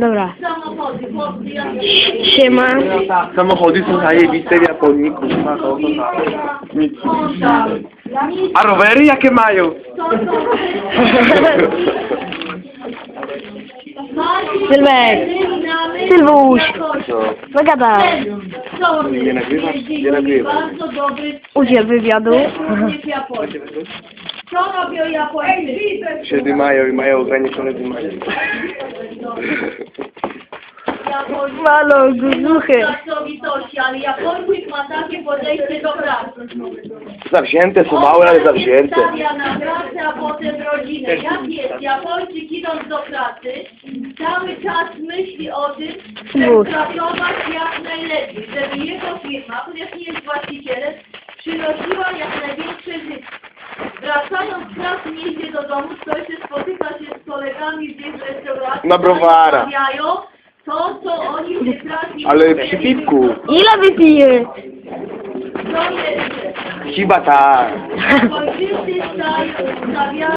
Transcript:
Dobra. Siema. Samochody są zajebiste w Japonii, kurwa, to, to tak. Nic. A rowery jakie mają? Sylwek. Sylwuś. Co? No. Nie nagrywasz? Nie dobry Udziel wywiadu. Co robią Japończycy? Się dymają i mają ograniczone dymanie. Malo, ale Japończyk ma takie podejście do pracy. Zawzięte są małe, ale zawzięte. Stawia na pracę, a potem rodzinę. Jak jest? Japończyk idąc do pracy, cały czas myśli o tym, żeby Mów. pracować jak najlepiej, żeby jego firma, ponieważ nie jest właścicielem, przynosiła jak zyski. Wracając z pracy nie idzie do domu, to się spotyka się z kolegami gdzieś w restauracji, Na browara. rozmawiają to, co oni w tej pracy... Ale przy piwku. Ile wypije? To jest... Chyba tak. Japończycy stają, stawiają